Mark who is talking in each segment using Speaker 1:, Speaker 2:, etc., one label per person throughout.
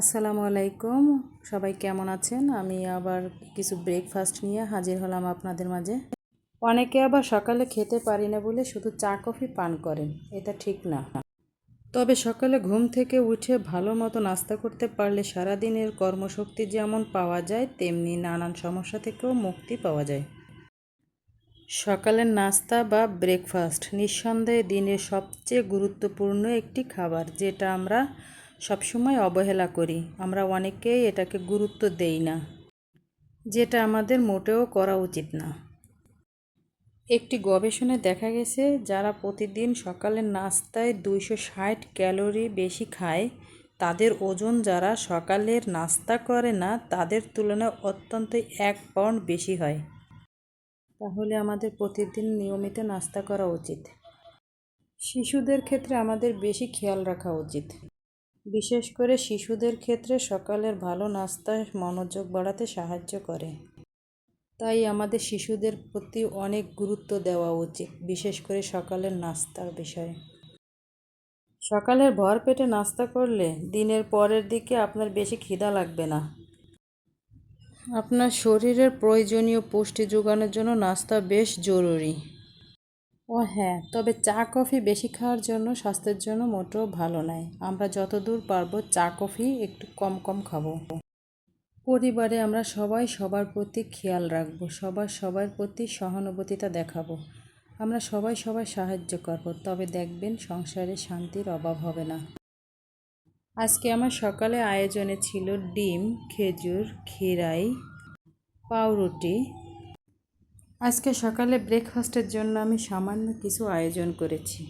Speaker 1: আসসালামু আলাইকুম। সবাই কেমন আছেন? আমি আবার কিছু ব্রেকফাস্ট নিয়ে হাজির হলাম আপনাদের মাঝে। অনেকে আবার সকালে খেতে পারি না বলে শুধু চা, কফি, পান করেন। এটা ঠিক না। তবে সকালে ঘুম থেকে উঠে ভালো মতো নাস্তা করতে পারলে সারাদিনের কর্মশক্তি যেমন পাওয়া যায়, তেমনি নানান সমস্যা থেকেও মুক্তি পাওয়া যায়। সকালের নাস্তা বা ব্রেকফাস্ট নিঃসন্দেহে দিনের সবচেয়ে গুরুত্বপূর্ণ একটি খাবার, যেটা আমরা সবসময় অবহেলা করি। আমরা অনেকেই এটাকে গুরুত্ব দেই না, যেটা আমাদের মোটেও করা উচিত না। একটি গবেষণায় দেখা গেছে, যারা প্রতিদিন সকালের নাস্তায় দুইশো ষাট ক্যালোরি বেশি খায়, তাদের ওজন যারা সকালের নাস্তা করে না, তাদের তুলনায় অত্যন্ত এক পাউন্ড বেশি হয়। তাহলে আমাদের প্রতিদিন নিয়মিত নাস্তা করা উচিত। শিশুদের ক্ষেত্রে আমাদের বেশি খেয়াল রাখা উচিত। বিশেষ করে শিশুদের ক্ষেত্রে সকালের ভালো নাস্তা মনোযোগ বাড়াতে সাহায্য করে। তাই আমাদের শিশুদের প্রতি অনেক গুরুত্ব দেওয়া উচিত, বিশেষ করে সকালের নাস্তার বিষয়ে। সকালের ভর পেটে নাস্তা করলে দিনের পরের দিকে আপনার বেশি খিদা লাগবে না। আপনার শরীরের প্রয়োজনীয় পুষ্টি যোগানোর জন্য নাস্তা বেশ জরুরি। ও হ্যাঁ তবে চা, কফি বেশি খাওয়ার জন্য স্বাস্থ্যের জন্য মোটেও ভালো নয়। আমরা যতদূর পারব চা, কফি একটু কম কম খাব। পরিবারে আমরা সবাই সবার প্রতি খেয়াল রাখব, সবার সবার প্রতি সহানুভূতিতা দেখাবো। আমরা সবাই সবাই সাহায্য করব, তবে দেখবেন সংসারে শান্তির অভাব হবে না। আজকে আমার সকালে আয়োজনে ছিল ডিম, খেজুর, ক্ষীরাই, পাউরুটি আজকে সকালে ব্রেকফাস্টের জন্য আমি সামান্য কিছু আয়োজন করেছি,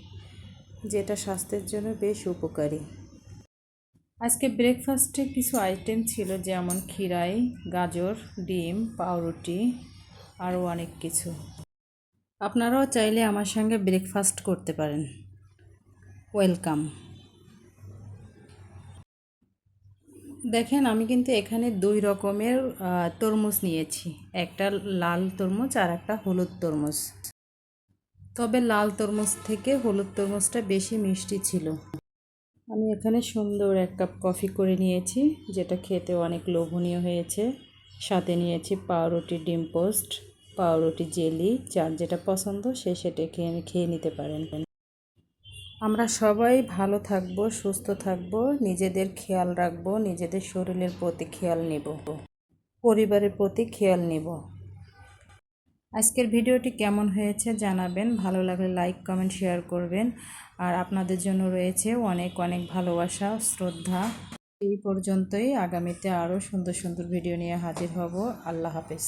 Speaker 1: যেটা স্বাস্থ্যের জন্য বেশ উপকারী। আজকে ব্রেকফাস্টে কিছু আইটেম ছিল, যেমন ক্ষীরাই, গাজর, ডিম, পাউরুটি, আরও অনেক কিছু। আপনারাও চাইলে আমার সঙ্গে ব্রেকফাস্ট করতে পারেন। ওয়েলকাম দেখেন, আমি কিন্তু এখানে দুই রকমের তরমুজ নিয়েছি। একটা লাল তরমুজ আর একটা হলুদ তরমুজ। তবে লাল তরমুজ থেকে হলুদ তরমুজটা বেশি মিষ্টি ছিল। আমি এখানে সুন্দর এক কাপ কফি করে নিয়েছি, যেটা খেতে অনেক লোভনীয় হয়েছে। সাথে নিয়েছি পাউরুটি ডিম পোস্ট, পাউরুটি জেলি, যার যেটা পছন্দ সে সেটা খেয়ে খেয়ে নিতে পারেন। আমরা সবাই ভালো থাকব, সুস্থ থাকব, নিজেদের খেয়াল রাখব, নিজেদের শরীরের প্রতি খেয়াল নেব, পরিবারের প্রতি খেয়াল নেব। আজকের ভিডিওটি কেমন হয়েছে জানাবেন, ভালো লাগলে লাইক, কমেন্ট, শেয়ার করবেন। আর আপনাদের জন্য রয়েছে অনেক অনেক ভালোবাসা, শ্রদ্ধা। এই পর্যন্তই, আগামীতে আরও সুন্দর সুন্দর ভিডিও নিয়ে হাজির হব। আল্লাহ হাফেজ।